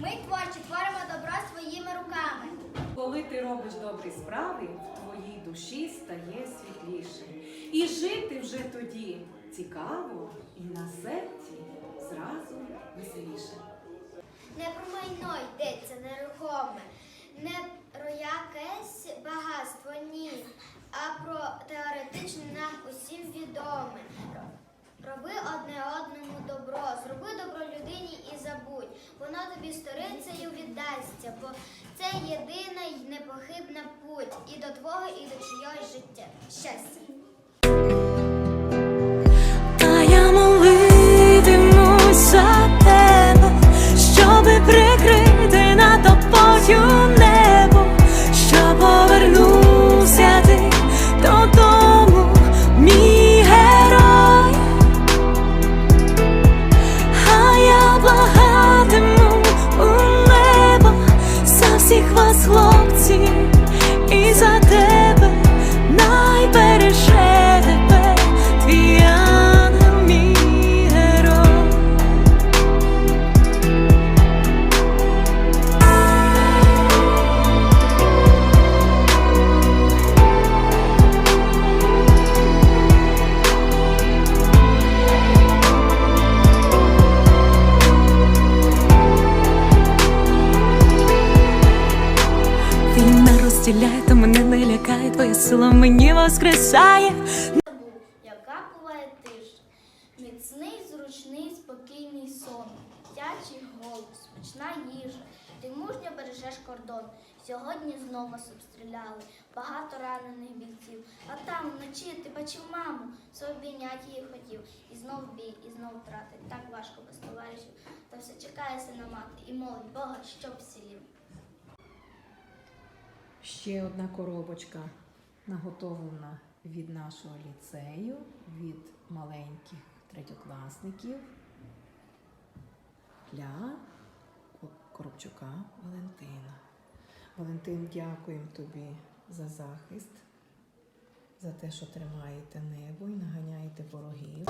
Ми творчі творимо добро своїми руками. Коли ти робиш добрі справи, в твоїй душі стає світліше. І жити вже тоді цікаво і на серці зразу веселіше. Не про майно йдеться нерухоме, не про якесь. Воно тобі сторицею віддасться, бо це єдина й непохибна путь і до твого, і до чийогось життя. Щастя. Розділяє, та мене не лякає, твоя сила мені воскресає. яка буває тиша. Міцний, зручний, спокійний сон, дитячий голос, смачна їжа. Ти мужньо бережеш кордон. Сьогодні знову обстріляли, багато ранених бійців. А там вночі ти бачив маму, обійняти її хотів. І знов бій, і знов втрати. Так важко без товаришів. Та все чекає сина мати і молить Бога, щоб вцілів. Ще одна коробочка наготовлена від нашого ліцею, від маленьких третьокласників для Коробчука Валентина. Валентин, дякуємо тобі за захист, за те, що тримаєте небо і наганяєте ворогів.